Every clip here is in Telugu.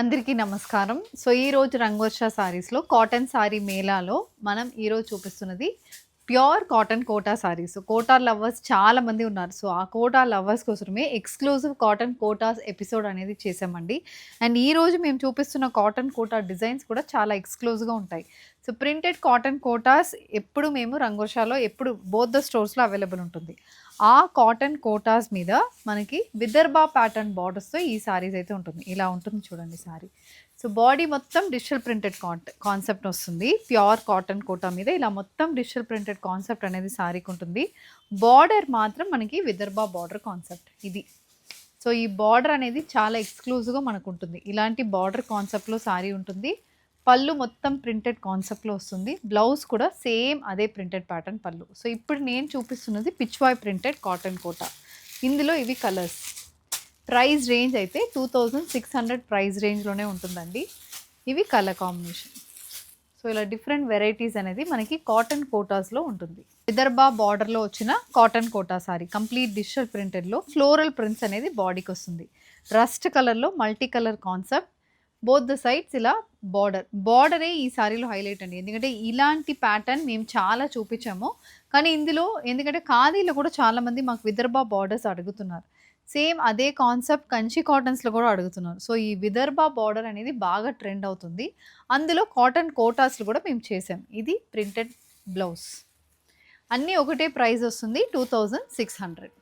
అందరికీ నమస్కారం. సో ఈ రోజు రంగవర్ష సారీస్లో కాటన్ సారీ మేళాలో మనం ఈరోజు చూపిస్తున్నది pure cotton Kota saris Kota lovers చాలా మంది ఉన్నారు. సో ఆ కోటా లవర్స్ కోసమే ఎక్స్క్లూజివ్ కాటన్ కోటాస్ ఎపిసోడ్ అనేది చేసామండి అండ్ ఈరోజు మేము చూపిస్తున్న కాటన్ కోటా డిజైన్స్ కూడా చాలా ఎక్స్క్లూజివ్గా ఉంటాయి. సో ప్రింటెడ్ కాటన్ కోటాస్ ఎప్పుడు మేము రంగోషాలో ఎప్పుడు బోత్ ద స్టోర్స్లో అవైలబుల్ ఉంటుంది. ఆ కాటన్ కోటాస్ మీద మనకి విదర్భా ప్యాటర్న్ బార్డర్స్తో ఈ సారీస్ అయితే ఉంటుంది. ఇలా ఉంటుంది చూడండి సారీ. సో బాడీ మొత్తం డిజిటల్ ప్రింటెడ్ కాన్సెప్ట్ వస్తుంది. ప్యూర్ కాటన్ కోటా మీద ఇలా మొత్తం డిజిటల్ ప్రింటెడ్ కాన్సెప్ట్ అనేది సారీకి ఉంటుంది. బార్డర్ మాత్రం మనకి విదర్భా బార్డర్ కాన్సెప్ట్ ఇది. సో ఈ బార్డర్ అనేది చాలా ఎక్స్క్లూజివ్గా మనకు ఉంటుంది. ఇలాంటి బార్డర్ కాన్సెప్ట్లో సారీ ఉంటుంది. పళ్ళు మొత్తం ప్రింటెడ్ కాన్సెప్ట్లో వస్తుంది. బ్లౌజ్ కూడా సేమ్ అదే ప్రింటెడ్ ప్యాటర్న్ పళ్ళు. సో ఇప్పుడు నేను చూపిస్తున్నది పిచ్వాయ్ ప్రింటెడ్ కాటన్ కోటా. ఇందులో ఇవి కలర్స్ ప్రైస్ రేంజ్ అయితే two thousand six hundred price రేంజ్లోనే ఉంటుందండి. ఇవి కలర్ కాంబినేషన్ సో ఇలా డిఫరెంట్ వెరైటీస్ అనేది మనకి కాటన్ కోటాస్లో ఉంటుంది. విదర్భా బార్డర్లో వచ్చిన cotton Kota sari complete digital ప్రింటెడ్లో floral prints అనేది బాడీకి వస్తుంది. రస్ట్ కలర్లో multi colour concept both the sides ఇలా బార్డర్ బార్డరే ఈ సారీలో హైలైట్ అండి. ఎందుకంటే ఇలాంటి ప్యాటర్న్ మేము చాలా చూపించాము. కానీ ఇందులో ఎందుకంటే ఖాదీలో కూడా చాలామంది మాకు విదర్భ బార్డర్స్ అడుగుతున్నారు. సేమ్ అదే కాన్సెప్ట్ కంచి కాటన్స్లో కూడా అడుగుతున్నారు. సో ఈ విదర్భ బార్డర్ అనేది బాగా ట్రెండ్ అవుతుంది. అందులో కాటన్ కోటాస్లు కూడా మేము చేసాం. ఇది ప్రింటెడ్ బ్లౌజ్ అన్నీ ఒకటే ప్రైస్ వస్తుంది two thousand six hundred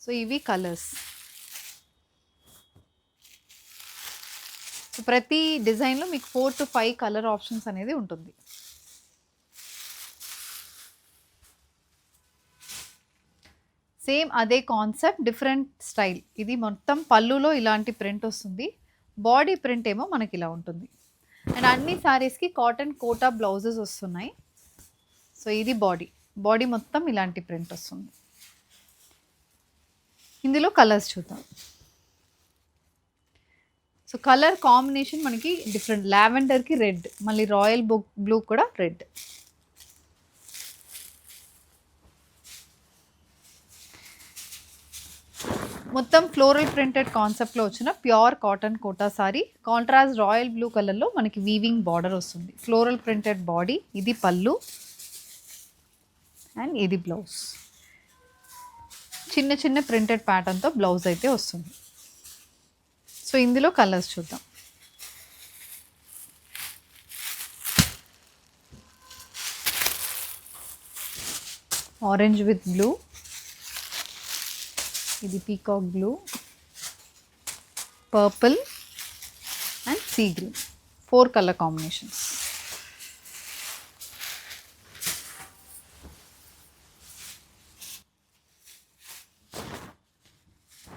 so ఇవి కలర్స్ సో ప్రతి డిజైన్లో మీకు four to five colour options అనేది ఉంటుంది. సేమ్ అదే కాన్సెప్ట్ డిఫరెంట్ స్టైల్ ఇది మొత్తం పళ్ళులో ఇలాంటి ప్రింట్ వస్తుంది. బాడీ ప్రింట్ ఏమో మనకి ఇలా ఉంటుంది. అండ్ అన్ని శారీస్కి కాటన్ కోటా బ్లౌజెస్ వస్తున్నాయి. సో ఇది బాడీ బాడీ మొత్తం ఇలాంటి ప్రింట్ వస్తుంది. ఇందులో కలర్స్ చూద్దాం. సో కలర్ కాంబినేషన్ మనకి డిఫరెంట్ లావెండర్కి రెడ్ మళ్ళీ రాయల్ బుక్ బ్లూ కూడా రెడ్ మొత్తం ఫ్లోరల్ ప్రింటెడ్ కాన్సెప్ట్లో వచ్చిన pure cotton Kota sari contrast royal blue కలర్లో మనకి వీవింగ్ బార్డర్ వస్తుంది. ఫ్లోరల్ ప్రింటెడ్ బాడీ ఇది పళ్ళు. అండ్ ఇది బ్లౌజ్ చిన్న చిన్న ప్రింటెడ్ ప్యాటర్న్తో బ్లౌజ్ అయితే వస్తుంది. సో ఇందులో కలర్స్ చూద్దాం. Orange with blue. ఇది peacock blue. Purple and sea green. Four colour combinations.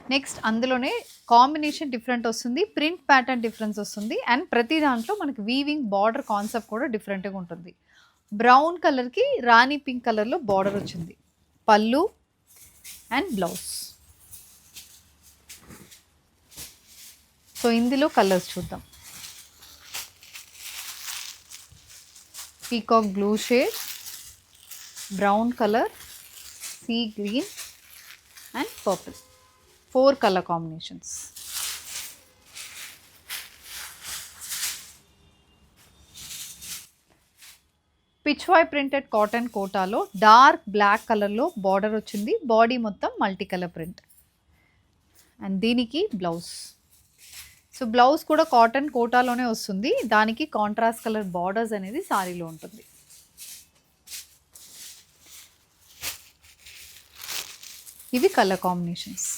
Next అందులోనే కాంబినేషన్ డిఫరెంట్ వస్తుంది ప్రింట్ ప్యాటర్న్ డిఫరెన్స్ వస్తుంది అండ్ ప్రతి దాంట్లో మనకి వీవింగ్ బార్డర్ కాన్సెప్ట్ కూడా డిఫరెంట్గా ఉంటుంది. బ్రౌన్ కలర్కి రాణి పింక్ కలర్లో బార్డర్ వచ్చింది. పళ్ళు అండ్ బ్లౌజ్ సో ఇందులో కలర్స్ చూద్దాం. Peacock blue shade brown colour sea green and purple four colour combinations. Pichwai printed cotton కోటాలో డార్క్ బ్లాక్ కలర్లో బార్డర్ వచ్చింది. బాడీ మొత్తం మల్టీ కలర్ ప్రింట్. అండ్ దీనికి బ్లౌజ్. సో బ్లౌజ్ కూడా కాటన్ కోటాలోనే వస్తుంది. దానికి కాంట్రాస్ట్ కలర్ బార్డర్స్ అనేది సారీలో ఉంటుంది. ఇవి colour combinations.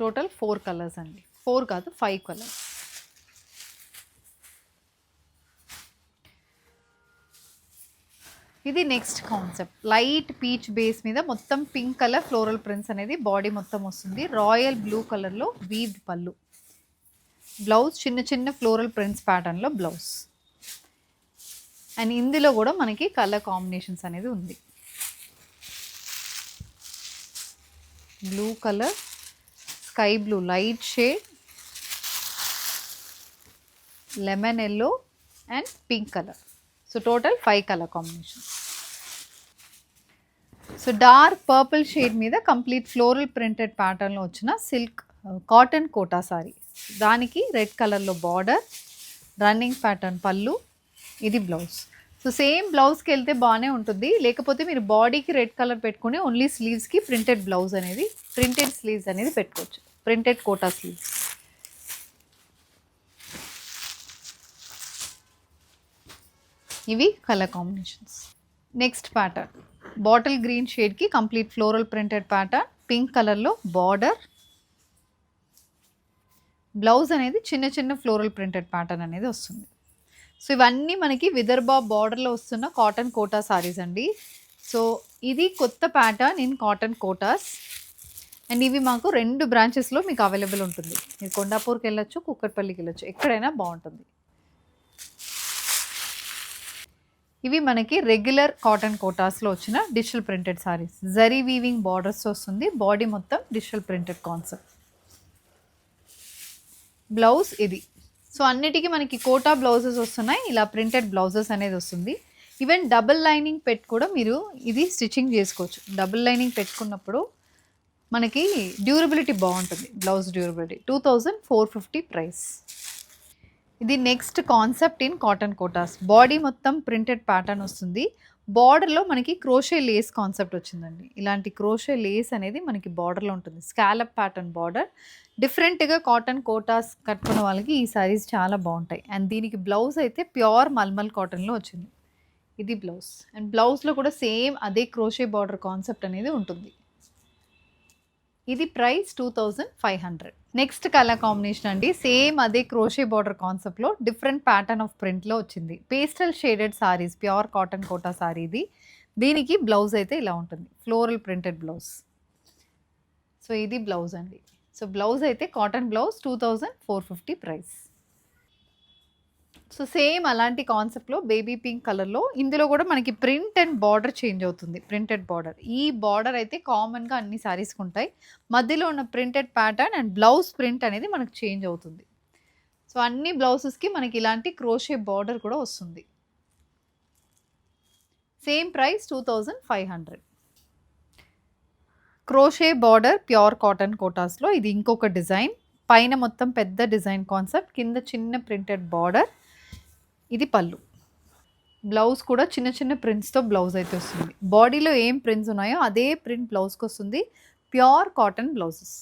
Total four colours అండి. ఫోర్ కాదు ఫైవ్ కలర్స్. ఇది next concept. Light peach base మీద మొత్తం పింక్ కలర్ ఫ్లోరల్ ప్రింట్స్ అనేది బాడీ మొత్తం వస్తుంది. రాయల్ బ్లూ కలర్లో వీవ్ పళ్ళు. బ్లౌజ్ చిన్న చిన్న ఫ్లోరల్ ప్రింట్స్ ప్యాటర్న్లో బ్లౌజ్. అండ్ ఇందులో కూడా మనకి కలర్ కాంబినేషన్స్ అనేది ఉంది. Blue colour sky blue light shade lemon yellow and pink colour. So total five colour combination. So dark purple shade మీద కంప్లీట్ ఫ్లోరల్ ప్రింటెడ్ ప్యాటర్న్లో వచ్చిన సిల్క్ కాటన్ కోటా సారీ. దానికి రెడ్ కలర్లో బార్డర్ రన్నింగ్ ప్యాటర్న్ పళ్ళు ఇది బ్లౌజ్. సో సేమ్ బ్లౌజ్కి వెళ్తే బాగానే ఉంటుంది. లేకపోతే మీరు బాడీకి రెడ్ కలర్ పెట్టుకుని ఓన్లీ స్లీవ్స్కి ప్రింటెడ్ బ్లౌజ్ అనేది ప్రింటెడ్ స్లీవ్స్ అనేది పెట్టుకోవచ్చు. ప్రింటెడ్ కోటా స్లీవ్స్ ఇవి colour combinations. Next pattern bottle green షేడ్కి complete floral printed pattern pink కలర్లో బార్డర్. బ్లౌజ్ అనేది చిన్న చిన్న ఫ్లోరల్ ప్రింటెడ్ ప్యాటర్న్ అనేది వస్తుంది. సో ఇవన్నీ మనకి విదర్భ బార్డర్లో వస్తున్న కాటన్ కోటా సారీస్ అండి. సో ఇది కొత్త pattern in cotton Kotas. And ఇవి మాకు రెండు బ్రాంచెస్లో మీకు అవైలబుల్ ఉంటుంది. మీరు కొండాపూర్కి వెళ్ళొచ్చు కుక్కట్పల్లికి వెళ్ళొచ్చు. ఎక్కడైనా బాగుంటుంది. ఇవి మనకి రెగ్యులర్ కాటన్ కోటాస్లో వచ్చిన digital printed saris. Zari weaving borders వస్తుంది బాడీ మొత్తం డిజిటల్ ప్రింటెడ్ కాన్సెప్ట్. బ్లౌజ్ ఇది. సో అన్నిటికీ మనకి కోటా బ్లౌజెస్ వస్తున్నాయి. ఇలా ప్రింటెడ్ బ్లౌజెస్ అనేది వస్తుంది. ఈవెన్ డబుల్ లైనింగ్ పెట్టి కూడా మీరు ఇది స్టిచ్చింగ్ చేసుకోవచ్చు. డబుల్ లైనింగ్ పెట్టుకున్నప్పుడు మనకి డ్యూరబిలిటీ బాగుంటుంది blouse durability. Two thousand four fifty price. ఇది next concept in cotton Kotas. Body మొత్తం ప్రింటెడ్ ప్యాటర్న్ వస్తుంది. బార్డర్లో మనకి క్రోషే లేస్ కాన్సెప్ట్ వచ్చిందండి. ఇలాంటి క్రోషే లేస్ అనేది మనకి బార్డర్లో ఉంటుంది. Scallop pattern border. డిఫరెంట్గా కాటన్ కోటాస్ కట్టుకున్న వాళ్ళకి ఈ సారీస్ చాలా బాగుంటాయి. అండ్ దీనికి బ్లౌజ్ అయితే ప్యూర్ మల్మల్ కాటన్లో వచ్చింది. ఇది బ్లౌజ్. అండ్ బ్లౌజ్లో కూడా సేమ్ అదే క్రోషే బార్డర్ కాన్సెప్ట్ అనేది ఉంటుంది. ఇది price two thousand five hundred. Next colour combination అండి. సేమ్ అదే క్రోషే బార్డర్ కాన్సెప్ట్లో డిఫరెంట్ ప్యాటర్న్ ఆఫ్ ప్రింట్లో వచ్చింది. Pastel shaded saris pure cotton Kota sari ఇది. దీనికి బ్లౌజ్ అయితే ఇలా ఉంటుంది. ఫ్లోరల్ ప్రింటెడ్ బ్లౌజ్ సో ఇది బ్లౌజ్ అండి. సో బ్లౌజ్ అయితే cotton blouse two thousand four fifty price so same అలాంటి కాన్సెప్ట్లో బేబీ పింక్ కలర్లో ఇందులో కూడా మనకి ప్రింట్ అండ్ బార్డర్ చేంజ్ అవుతుంది. Printed border. ఈ బార్డర్ అయితే కామన్గా అన్ని శారీస్కి ఉంటాయి. మధ్యలో ఉన్న printed pattern and blouse print అనేది మనకు చేంజ్ అవుతుంది. సో అన్ని బ్లౌజెస్కి మనకి ఇలాంటి క్రోషే బార్డర్ కూడా వస్తుంది. Same price two thousand five hundred. Crochet border pure cotton కోటాస్లో. ఇది ఇంకొక డిజైన్. పైన మొత్తం పెద్ద డిజైన్ కాన్సెప్ట్. కింద చిన్న ప్రింటెడ్ బార్డర్. ఇది పళ్ళు. బ్లౌజ్ కూడా చిన్న చిన్న ప్రింట్స్తో బ్లౌజ్ అయితే వస్తుంది. బాడీలో ఏం ప్రింట్స్ ఉన్నాయో అదే ప్రింట్ బ్లౌజ్కి వస్తుంది. Pure cotton blouses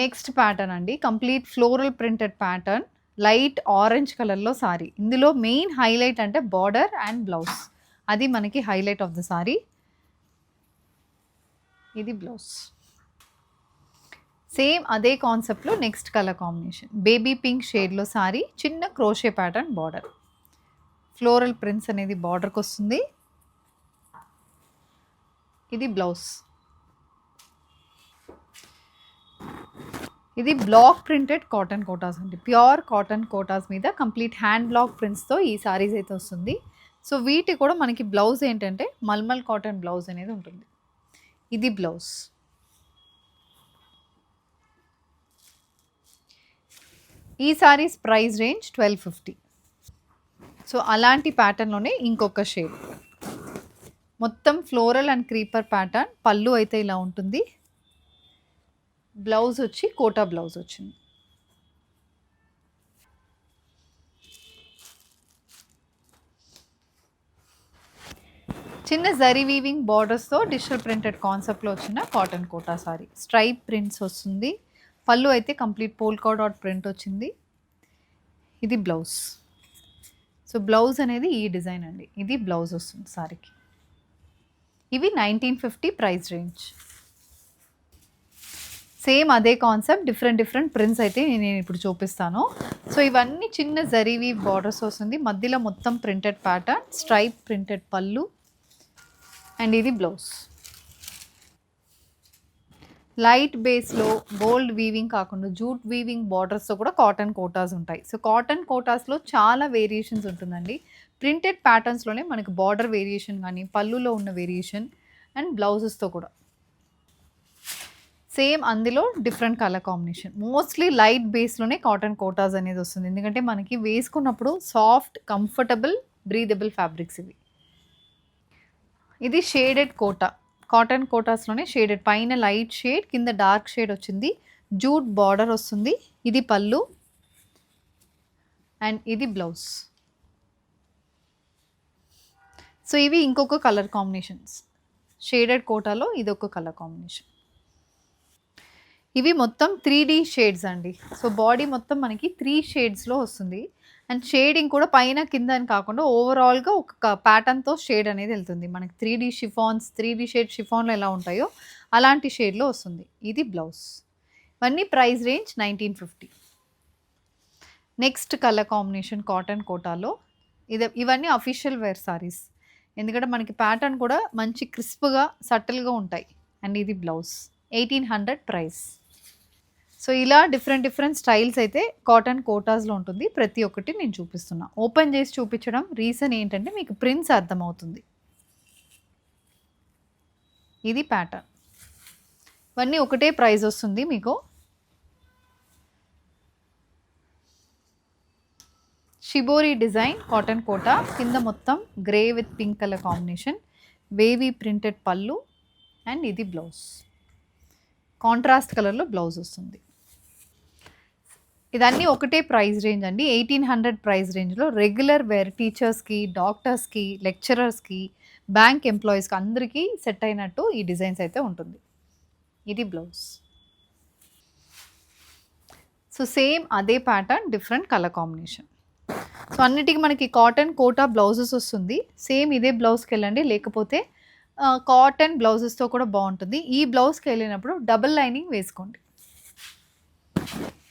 next pattern అండి. Complete floral printed pattern light orange కలర్లో సారీ ఇందులో మెయిన్ హైలైట్ అంటే బార్డర్ అండ్ బ్లౌజ్ అది మనకి హైలైట్ ఆఫ్ ద సారీ ఇది బ్లౌజ్ సేమ్ అదే కాన్సెప్ట్లో next colour combination baby pink షేడ్లో సారీ చిన్న crochet pattern border floral prints అనేది బార్డర్కి వస్తుంది. ఇది బ్లౌజ్ ఇది బ్లాక్ ప్రింటెడ్ కాటన్ కోటాస్ అండి. ప్యూర్ కాటన్ కోటాస్ మీద కంప్లీట్ హ్యాండ్ బ్లాక్ ప్రింట్స్తో ఈ సారీస్ అయితే వస్తుంది. సో వీటి కూడా మనకి బ్లౌజ్ ఏంటంటే మల్మల్ కాటన్ బ్లౌజ్ అనేది ఉంటుంది. ఇది బ్లౌజ్ ఈ saris price range twelve fifty so అలాంటి ప్యాటర్న్లోనే ఇంకొక షేడ్ మొత్తం ఫ్లోరల్ అండ్ క్రీపర్ ప్యాటర్న్ పళ్ళు అయితే ఇలా ఉంటుంది. బ్లౌజ్ వచ్చి కోటా బ్లౌజ్ వచ్చింది. చిన్న జరీ వీవింగ్ బార్డర్స్తో డిజిటల్ ప్రింటెడ్ కాన్సెప్ట్లో వచ్చిన cotton Kota sari stripe prints వస్తుంది. పళ్ళు అయితే కంప్లీట్ పోల్కా డాట్ ప్రింట్ వచ్చింది. ఇది బ్లౌజ్. సో బ్లౌజ్ అనేది ఈ డిజైన్ అండి. ఇది బ్లౌజ్ వస్తుంది సారీకి. ఇవి nineteen fifty price range. Same అదే కాన్సెప్ట్ డిఫరెంట్ డిఫరెంట్ ప్రింట్స్ అయితే నేను ఇప్పుడు చూపిస్తాను. సో ఇవన్నీ చిన్న జరీవి బార్డర్స్ వస్తుంది మధ్యలో మొత్తం printed pattern stripe printed pallu and ఇది బ్లౌజ్. లైట్ బేస్లో గోల్డ్ వీవింగ్ కాకుండా జూట్ వీవింగ్ బార్డర్స్తో కూడా కాటన్ కోటాస్ ఉంటాయి. సో కాటన్ కోటాస్లో చాలా వేరియేషన్స్ ఉంటుందండి. ప్రింటెడ్ ప్యాటర్న్స్లోనే మనకి బార్డర్ వేరియేషన్ కానీ పళ్ళులో ఉన్న వేరియేషన్ అండ్ బ్లౌజెస్తో కూడా. సేమ్ అందులో different colour combination. Mostly light బేస్లోనే cotton Kotas అనేది వస్తుంది. ఎందుకంటే మనకి వేసుకున్నప్పుడు సాఫ్ట్ కంఫర్టబుల్ బ్రీదబుల్ ఫ్యాబ్రిక్స్ ఇవి. ఇది షేడెడ్ కోటా. కాటన్ కోటాస్లోనే షేడెడ్. పైన లైట్ షేడ్ కింద డార్క్ షేడ్ వచ్చింది. జూట్ బార్డర్ వస్తుంది. ఇది పళ్ళు. అండ్ ఇది బ్లౌజ్. సో ఇవి ఇంకొక కలర్ కాంబినేషన్స్. షేడెడ్ కోటాలో ఇది ఒక కలర్ కాంబినేషన్. ఇవి మొత్తం త్రీ డీ షేడ్స్ అండి. సో బాడీ మొత్తం మనకి త్రీ షేడ్స్లో వస్తుంది. అండ్ షేడింగ్ కూడా పైన కింద అని కాకుండా ఓవరాల్గా ఒక ప్యాటర్న్తో షేడ్ అనేది వెళ్తుంది. మనకి three D chiffons three D shade షిఫాన్లు ఎలా ఉంటాయో అలాంటి షేడ్లో వస్తుంది. ఇది బ్లౌజ్ ఇవన్నీ price range nineteen fifty next colour combination cotton కోటాలో ఇది ఇవన్నీ అఫీషియల్ వేర్ సారీస్ ఎందుకంటే మనకి ప్యాటర్న్ కూడా మంచి క్రిస్ప్గా సటిల్గా ఉంటాయి. అండ్ ఇది blouse eighteen hundred price so ఇలా డిఫరెంట్ డిఫరెంట్ స్టైల్స్ అయితే కాటన్ కోటాస్లో ఉంటుంది. ప్రతి ఒక్కటి నేను చూపిస్తున్నా. ఓపెన్ చేసి చూపించడం రీజన్ ఏంటంటే మీకు ప్రింట్స్ అర్థమవుతుంది. ఇది ప్యాటర్న్. ఇవన్నీ ఒకటే ప్రైస్ వస్తుంది మీకు. షిబోరి డిజైన్ కాటన్ కోటా కింద మొత్తం grey with pink colour combination wavy printed పళ్ళు అండ్ ఇది బ్లౌజ్ కాంట్రాస్ట్ కలర్లో బ్లౌజ్ వస్తుంది. ఇదన్నీ ఒకటే ప్రైస్ రేంజ్ అండి. ఎయిటీన్ హండ్రెడ్ ప్రైస్ రేంజ్లో రెగ్యులర్ వేర్ టీచర్స్కి డాక్టర్స్కి లెక్చరర్స్కి బ్యాంక్ ఎంప్లాయీస్కి అందరికీ సెట్ అయినట్టు ఈ డిజైన్స్ అయితే ఉంటుంది. ఇది బ్లౌజ్. సో సేమ్ అదే pattern different colour combination. So అన్నిటికీ మనకి కాటన్ కోటా బ్లౌజెస్ వస్తుంది. సేమ్ ఇదే బ్లౌజ్కి వెళ్ళండి. లేకపోతే కాటన్ బ్లౌజెస్తో కూడా బాగుంటుంది. ఈ బ్లౌజ్కి వెళ్ళినప్పుడు డబుల్ లైనింగ్ వేసుకోండి.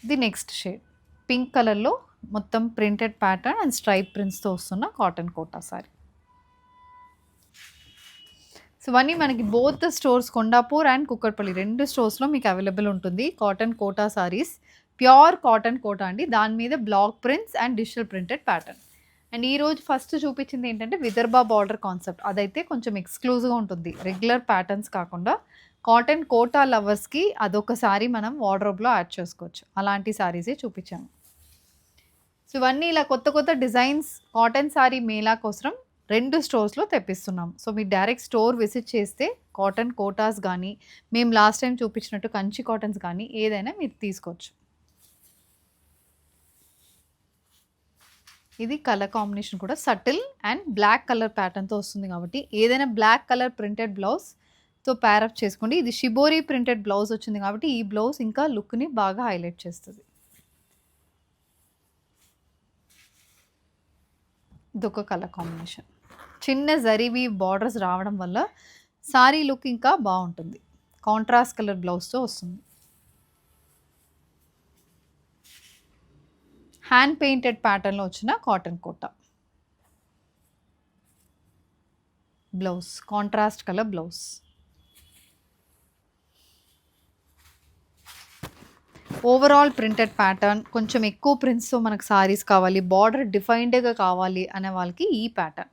The next shade. పింక్ కలర్లో మొత్తం ప్రింటెడ్ ప్యాటర్న్ అండ్ స్ట్రైప్ ప్రింట్స్తో వస్తున్న కాటన్ కోటా సారీ. సో ఇవన్నీ మనకి both stores Kondapur and Kukatpally రెండు స్టోర్స్లో మీకు అవైలబుల్ ఉంటుంది cotton Kota saris. Pure cotton Kota అండి. దాని మీద block prints and digital printed pattern and ఈరోజు ఫస్ట్ చూపించింది ఏంటంటే విదర్భ బార్డర్ కాన్సెప్ట్ అదైతే కొంచెం ఎక్స్క్లూజివ్గా ఉంటుంది. రెగ్యులర్ ప్యాటర్న్స్ కాకుండా కాటన్ కోటా లవర్స్కి అదొకసారి మనం వార్డ్రోబ్లో యాడ్ చేసుకోవచ్చు. అలాంటి శారీసే చూపించాము. సో ఇవన్నీ ఇలా కొత్త కొత్త డిజైన్స్ కాటన్ శారీ మేళా కోసం రెండు స్టోర్స్లో తెప్పిస్తున్నాం. సో మీరు డైరెక్ట్ స్టోర్ విజిట్ చేస్తే కాటన్ కోటాస్ కానీ మేము లాస్ట్ టైం చూపించినట్టు కంచి కాటన్స్ కానీ ఏదైనా మీరు తీసుకోవచ్చు. ఇది కలర్ కాంబినేషన్ కూడా సటిల్ అండ్ బ్లాక్ కలర్ ప్యాటర్న్తో వస్తుంది కాబట్టి ఏదైనా బ్లాక్ కలర్ ప్రింటెడ్ బ్లౌజ్ తో ప్యారప్ చేసుకోండి. ఇది షిబోరి ప్రింటెడ్ బ్లౌజ్ వచ్చింది కాబట్టి ఈ బ్లౌజ్ ఇంకా లుక్ని బాగా హైలైట్ చేస్తుంది. ఇదొక కలర్ కాంబినేషన్ చిన్న జరీవి బార్డర్స్ రావడం వల్ల సారీ లుక్ ఇంకా బాగుంటుంది. కాంట్రాస్ట్ కలర్ బ్లౌజ్తో వస్తుంది. హ్యాండ్ పెయింటెడ్ ప్యాటర్న్లో వచ్చిన cotton Kota blouse contrast colour blouse overall printed pattern కొంచెం ఎక్కువ ప్రింట్స్తో మనకు సారీస్ కావాలి బార్డర్ డిఫైన్డ్గా కావాలి అనే వాళ్ళకి ఈ ప్యాటర్న్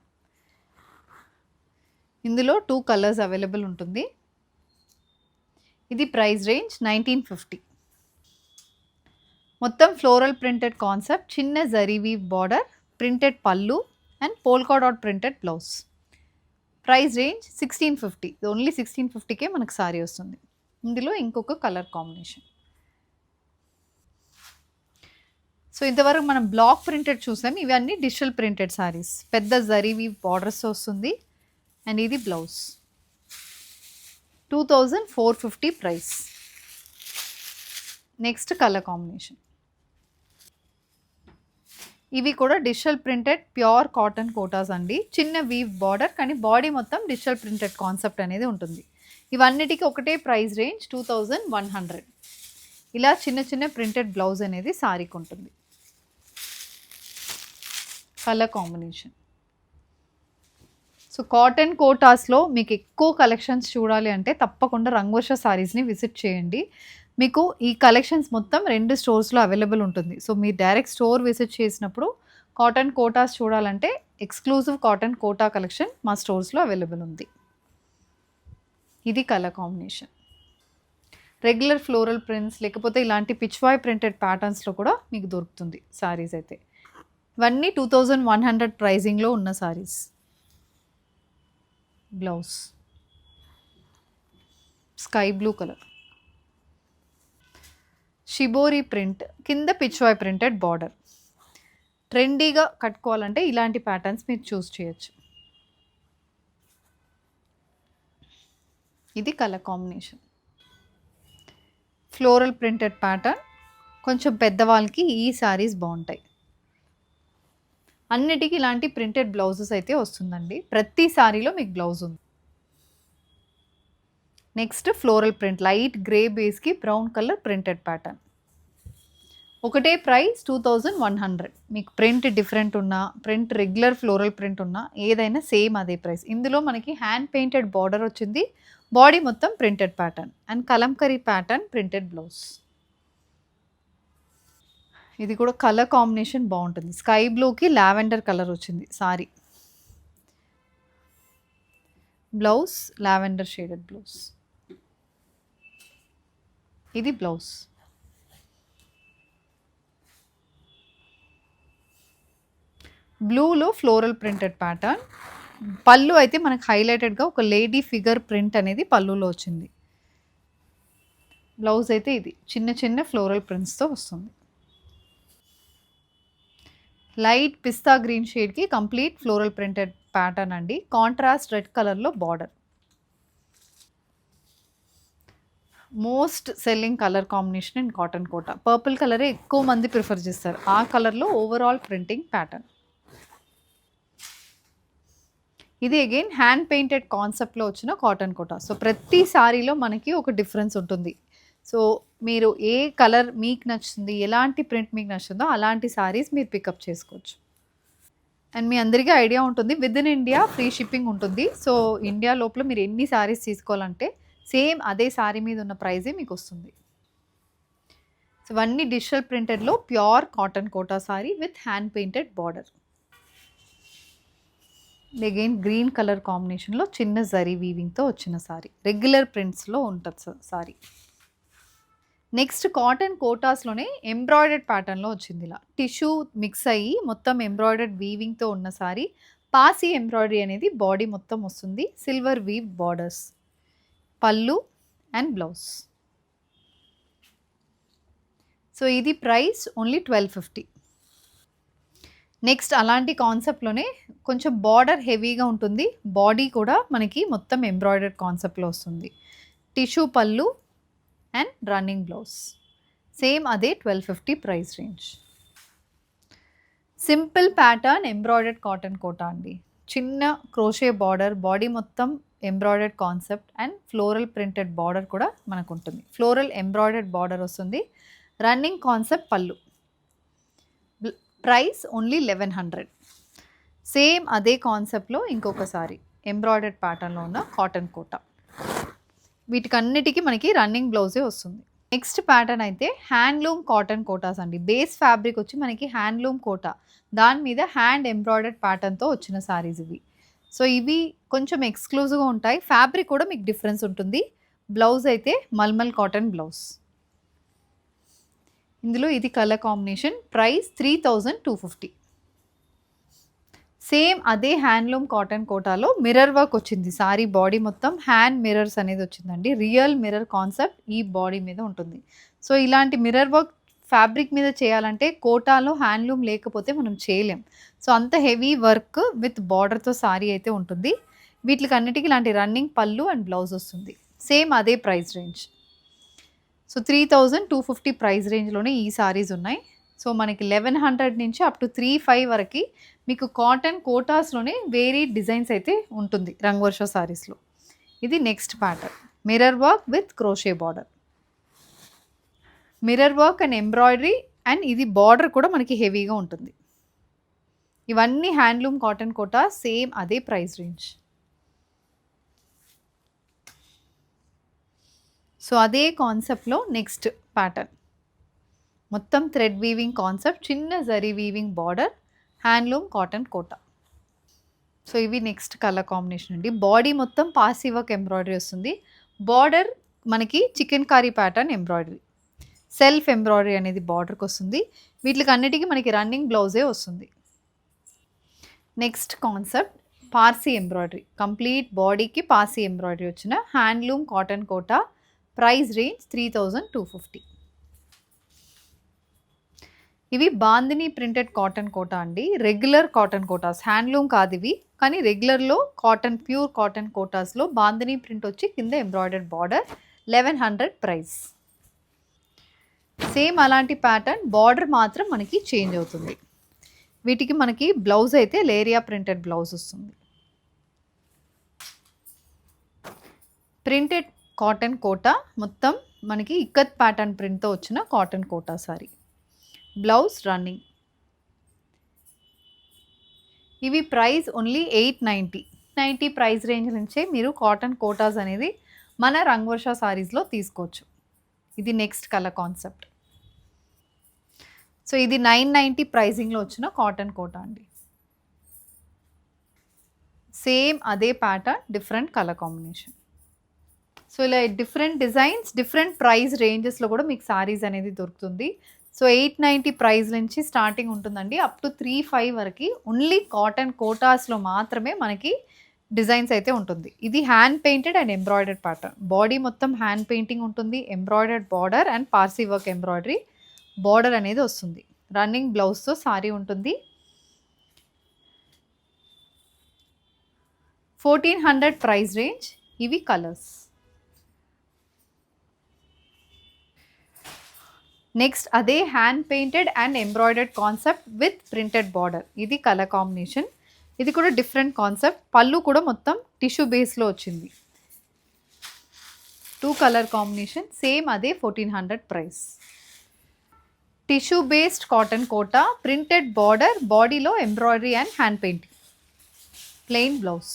ఇందులో టూ కలర్స్ అవైలబుల్ ఉంటుంది. ఇది ప్రైస్ రేంజ్ నైన్టీన్ ఫిఫ్టీ మొత్తం ఫ్లోరల్ ప్రింటెడ్ కాన్సెప్ట్ చిన్న జరీవీ బార్డర్ ప్రింటెడ్ పళ్ళు and polka dot printed blouse price range sixteen fifty only sixteen fifty K మనకు సారీ వస్తుంది. ఇందులో ఇంకొక కలర్ కాంబినేషన్ సో ఇంతవరకు మనం బ్లాక్ ప్రింటెడ్ చూసాం. ఇవన్నీ డిజిటల్ ప్రింటెడ్ సారీస్ పెద్ద జరీవి బార్డర్స్ వస్తుంది. అండ్ ఇది blouse two thousand four fifty price next colour combination ఇవి కూడా digital printed pure cotton Kotas అండి. చిన్న వీవ్ బార్డర్ కానీ బాడీ మొత్తం డిజిటల్ ప్రింటెడ్ కాన్సెప్ట్ అనేది ఉంటుంది. ఇవన్నిటికీ ఒకటే price range two thousand one hundred ఇలా చిన్న చిన్న ప్రింటెడ్ బ్లౌజ్ అనేది సారీకి ఉంటుంది. Colour combination. సో కాటన్ కోటాస్లో మీకు ఎక్కువ కలెక్షన్స్ చూడాలి అంటే తప్పకుండా రంగోష శారీస్ని విజిట్ చేయండి. మీకు ఈ కలెక్షన్స్ మొత్తం రెండు స్టోర్స్లో అవైలబుల్ ఉంటుంది. సో మీరు డైరెక్ట్ స్టోర్ విజిట్ చేసినప్పుడు కాటన్ కోటాస్ చూడాలంటే ఎక్స్క్లూజివ్ కాటన్ కోటా కలెక్షన్ మా స్టోర్స్లో అవైలబుల్ ఉంది. ఇది colour combination. Regular floral prints లేకపోతే ఇలాంటి పిచ్వాయ్ ప్రింటెడ్ ప్యాటర్న్స్లో కూడా మీకు దొరుకుతుంది సారీస్ అయితే. ఇవన్నీ టూ థౌజండ్ వన్ హండ్రెడ్ ప్రైజింగ్లో ఉన్న saris blouse sky blue colour shibori print కింద పిచ్వాయ్ ప్రింటెడ్ బార్డర్ ట్రెండీగా కట్టుకోవాలంటే ఇలాంటి ప్యాటర్న్స్ మీరు చూస్ చేయొచ్చు. ఇది colour combination floral printed pattern కొంచెం పెద్దవాళ్ళకి ఈ శారీస్ బాగుంటాయి. అన్నిటికీ ఇలాంటి ప్రింటెడ్ బ్లౌజెస్ అయితే వస్తుందండి. ప్రతి శారీలో మీకు బ్లౌజ్ ఉంది. Next floral print light grey బేస్కి brown colour printed pattern. ఒకటే price two thousand one hundred. మీకు ప్రింట్ డిఫరెంట్ ఉన్నా ప్రింట్ రెగ్యులర్ ఫ్లోరల్ ప్రింట్ ఉన్నా ఏదైనా సేమ్ అదే ప్రైస్. ఇందులో మనకి హ్యాండ్ పెయింటెడ్ బార్డర్ వచ్చింది. బాడీ మొత్తం printed pattern. And kalamkari pattern printed blouse. ఇది కూడా కలర్ కాంబినేషన్ బాగుంటుంది. స్కై బ్లూకి లావెండర్ కలర్ వచ్చింది. Sari. Blouse lavender shaded blouse. ఇది బ్లౌజ్. బ్లూలో ఫ్లోరల్ ప్రింటెడ్ ప్యాటర్న్. పళ్ళు అయితే మనకు హైలైటెడ్గా ఒక లేడీ ఫిగర్ ప్రింట్ అనేది పళ్ళులో వచ్చింది. బ్లౌజ్ అయితే ఇది. చిన్న చిన్న ఫ్లోరల్ ప్రింట్స్తో వస్తుంది. లైట్ పిస్తా గ్రీన్ షేడ్కి కంప్లీట్ ఫ్లోరల్ ప్రింటెడ్ ప్యాటర్న్ అండి. కాంట్రాస్ట్ రెడ్ కలర్లో border. Most selling colour combination in cotton Kota. Purple కలరే ఎక్కువ మంది ప్రిఫర్ చేస్తారు. ఆ కలర్లో ఓవరాల్ ప్రింటింగ్ ప్యాటర్న్. ఇది అగైన్ హ్యాండ్ పెయింటెడ్ కాన్సెప్ట్లో వచ్చిన కాటన్ కోట. సో ప్రతి సారీలో మనకి ఒక డిఫరెన్స్ ఉంటుంది. సో మీరు ఏ కలర్ మీకు నచ్చుతుంది ఎలాంటి ప్రింట్ మీకు నచ్చుతుందో అలాంటి సారీస్ మీరు పికప్ చేసుకోవచ్చు. అండ్ మీ అందరికీ ఐడియా ఉంటుంది. With in India free shipping ఉంటుంది. సో ఇండియా లోపల మీరు ఎన్ని శారీస్ తీసుకోవాలంటే సేమ్ అదే శారీ మీద ఉన్న ప్రైజే మీకు వస్తుంది. సో ఇవన్నీ digital ప్రింటెడ్లో pure cotton Kota sari with hand painted border again green colour కాంబినేషన్లో చిన్న జరీ వీవింగ్తో వచ్చిన సారీ. రెగ్యులర్ ప్రింట్స్లో ఉంటుంది సారీ. నెక్స్ట్ కాటన్ కోటాస్లోనే ఎంబ్రాయిడెడ్ ప్యాటర్న్లో వచ్చింది ఇలా టిష్యూ మిక్స్ అయ్యి మొత్తం ఎంబ్రాయిడెడ్ వీవింగ్తో ఉన్న సారీ పాసి ఎంబ్రాయిడరీ అనేది బాడీ మొత్తం వస్తుంది. సిల్వర్ వీవ్ బార్డర్స్ పళ్ళు అండ్ బ్లౌజ్. సో ఇది price only twelve fifty. Next అలాంటి కాన్సెప్ట్లోనే కొంచెం బార్డర్ హెవీగా ఉంటుంది. బాడీ కూడా మనకి మొత్తం ఎంబ్రాయిడర్డ్ కాన్సెప్ట్లో వస్తుంది. టిష్యూ పళ్ళు అండ్ రన్నింగ్ బ్లౌజ్ సేమ్ అదే twelve fifty price range simple pattern embroidered cotton Kota అండి. చిన్న క్రోషే బార్డర్ బాడీ మొత్తం embroidered concept and floral printed border కూడా మనకు ఉంటుంది ఫ్లోరల్ ఎంబ్రాయిడర్డ్ బార్డర్ వస్తుంది. రన్నింగ్ కాన్సెప్ట్ పళ్ళు. Price only eleven hundred same అదే కాన్సెప్ట్లో ఇంకొకసారి ఎంబ్రాయిడర్డ్ ప్యాటర్న్లో ఉన్న కాటన్ కోట వీటికన్నిటికీ మనకి రన్నింగ్ బ్లౌజే వస్తుంది. నెక్స్ట్ ప్యాటర్న్ అయితే హ్యాండ్లూమ్ కాటన్ కోటాస్ అండి. బేస్ ఫ్యాబ్రిక్ వచ్చి మనకి హ్యాండ్లూమ్ కోటా. దాని మీద హ్యాండ్ ఎంబ్రాయిడర్డ్ ప్యాటర్న్తో వచ్చిన సారీస్ ఇవి. సో ఇవి కొంచెం ఎక్స్క్లూజివ్గా ఉంటాయి. ఫ్యాబ్రిక్ కూడా మీకు డిఫరెన్స్ ఉంటుంది. బ్లౌజ్ అయితే మల్మల్ కాటన్ బ్లౌజ్. ఇందులో ఇది colour combination. Price three thousand two fifty. Same అదే హ్యాండ్లూమ్ కాటన్ కోటాలో మిర్రర్ వర్క్ వచ్చింది. సారీ బాడీ మొత్తం హ్యాండ్ మిర్రర్స్ అనేది వచ్చిందండి. రియల్ మిర్రర్ కాన్సెప్ట్ ఈ బాడీ మీద ఉంటుంది. సో ఇలాంటి మిర్రర్ వర్క్ ఫ్యాబ్రిక్ మీద చేయాలంటే కోటాలో హ్యాండ్లూమ్ లేకపోతే మనం చేయలేం. సో అంత హెవీ వర్క్ విత్ బార్డర్తో సారీ అయితే ఉంటుంది. వీటికి అన్నిటికీ ఇలాంటి రన్నింగ్ పళ్ళు అండ్ బ్లౌజ్ వస్తుంది. సేమ్ అదే price range. So three thousand two fifty price రేంజ్లోనే ఈ సారీస్ ఉన్నాయి. సో మనకి లెవెన్ హండ్రెడ్ నుంచి అప్ టు త్రీ ఫైవ్ వరకు మీకు కాటన్ కోటాస్లోనే వేరీ డిజైన్స్ అయితే ఉంటుంది రంగవర్ష సారీస్లో ఇది next pattern. Mirror work with crochet border mirror work and embroidery and ఇది బార్డర్ కూడా మనకి హెవీగా ఉంటుంది. ఇవన్నీ హ్యాండ్లూమ్ కాటన్ కోటా సేమ్ అదే ప్రైస్ రేంజ్. సో అదే కాన్సెప్ట్లో నెక్స్ట్ ప్యాటర్న్. మొత్తం థ్రెడ్ వీవింగ్ కాన్సెప్ట్ చిన్న zari weaving border handloom cotton Kota so ఇవి నెక్స్ట్ కలర్ కాంబినేషన్ అండి. బాడీ మొత్తం పాసి వర్క్ ఎంబ్రాయిడరీ వస్తుంది. బార్డర్ మనకి chikankari pattern embroidery self embroidery అనేది బార్డర్కి వస్తుంది. వీటికి అన్నిటికీ మనకి రన్నింగ్ బ్లౌజే వస్తుంది. Next concept Parsi embroidery complete బాడీకి పార్సీ ఎంబ్రాయిడరీ వచ్చిన handloom cotton Kota price range three thousand two fifty ఇవి బాందిని ప్రింటెడ్ కాటన్ కోటా అండి. Regular cotton Kotas. హ్యాండ్లూమ్ కాదు ఇవి. కానీ రెగ్యులర్లో కాటన్ ప్యూర్ కాటన్ కోటాస్లో బాందిని ప్రింట్ వచ్చి కింద embroidered border. Eleven hundred price. Same అలాంటి ప్యాటర్న్ బార్డర్ మాత్రం మనకి చేంజ్ అవుతుంది. వీటికి మనకి బ్లౌజ్ అయితే లేరియా ప్రింటెడ్ బ్లౌజ్ వస్తుంది. ప్రింటెడ్ కాటన్ కోటా మొత్తం మనకి ఇక్కత్ ప్యాటర్న్ ప్రింట్తో వచ్చిన cotton Kota sari. Blouse running. ఇవి price only eight ninety. Ninety price range నుంచే మీరు కాటన్ కోటాస్ అనేది మన రంగవర్ష సారీస్లో తీసుకోవచ్చు. ఇది నెక్స్ట్ కలర్ కాన్సెప్ట్. సో ఇది నైన్ నైంటీ ప్రైజింగ్లో వచ్చిన కాటన్ కోటా అండి. సేమ్ అదే pattern different colour combination. So ఇలా డిఫరెంట్ డిజైన్స్ డిఫరెంట్ ప్రైస్ రేంజెస్లో కూడా మీకు శారీస్ అనేది దొరుకుతుంది. సో ఎయిట్ నైంటీ ప్రైస్ నుంచి స్టార్టింగ్ ఉంటుందండి. అప్ టు త్రీ ఫైవ్ వరకు ఓన్లీ కాటన్ కోటాస్లో మాత్రమే మనకి డిజైన్స్ అయితే ఉంటుంది. ఇది hand painted and embroidered pattern. Body మొత్తం హ్యాండ్ పెయింటింగ్ ఉంటుంది. Embroidered border and Parsi work embroidery border అనేది వస్తుంది. రన్నింగ్ బ్లౌజ్తో సారీ ఉంటుంది. ఫోర్టీన్ హండ్రెడ్ ప్రైస్ రేంజ్ ఇవి కలర్స్. నెక్స్ట్ అదే hand painted and embroidered concept with printed border ఇది కలర్ కాంబినేషన్ ఇది కూడా డిఫరెంట్ కాన్సెప్ట్ పళ్ళు కూడా మొత్తం టిష్యూ బేస్లో వచ్చింది. టూ కలర్ కాంబినేషన్ సేమ్ అదే fourteen hundred price tissue based cotton Kota printed border బాడీలో embroidery and hand painting plain blouse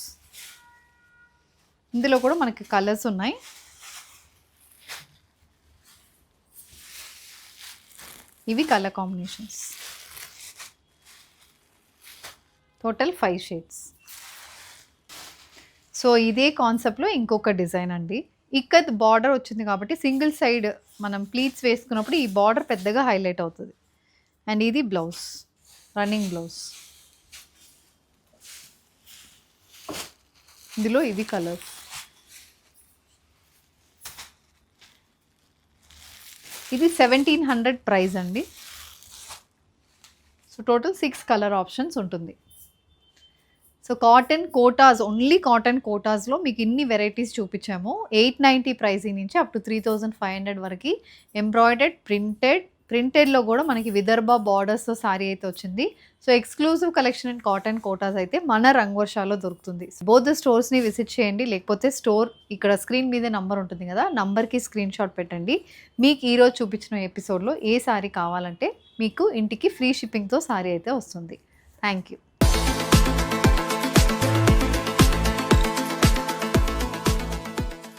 ఇందులో కూడా మనకి కలర్స్ ఉన్నాయి. ఇవి colour combinations. Total five shades so ఇదే కాన్సెప్ట్లో ఇంకొక డిజైన్ అండి. ఇక్కత్ బార్డర్ వచ్చింది కాబట్టి సింగిల్ సైడ్ మనం ప్లీట్స్ వేసుకున్నప్పుడు ఈ బార్డర్ పెద్దగా హైలైట్ అవుతుంది. అండ్ ఇది బ్లౌజ్ రన్నింగ్ బ్లౌజ్ ఇందులో ఇవి కలర్స్ ఇది సెవెంటీన్ హండ్రెడ్ ప్రైస్ అండి. So total six colour options ఉంటుంది. So cotton Kotas only cotton కోటాస్లో మీకు ఇన్ని వెరైటీస్ చూపించాము. ఎయిట్ నైంటీ ప్రైసింగ్ నుంచి up to three thousand five hundred వరకు ఎంబ్రాయిడెడ్ ప్రింటెడ్ ప్రింటెడ్లో కూడా మనకి విదర్భ బార్డర్స్తో సారీ అయితే వచ్చింది. So exclusive collection and cotton Kotas అయితే మన రంగవర్షాలో దొరుకుతుంది. బోత్ స్టోర్స్ని విజిట్ చేయండి. లేకపోతే స్టోర్ ఇక్కడ స్క్రీన్ మీద నంబర్ ఉంటుంది కదా నంబర్కి స్క్రీన్ షాట్ పెట్టండి. మీకు ఈరోజు చూపించిన ఎపిసోడ్లో ఏ సారీ కావాలంటే మీకు ఇంటికి ఫ్రీ షిప్పింగ్తో సారీ అయితే వస్తుంది. Thank you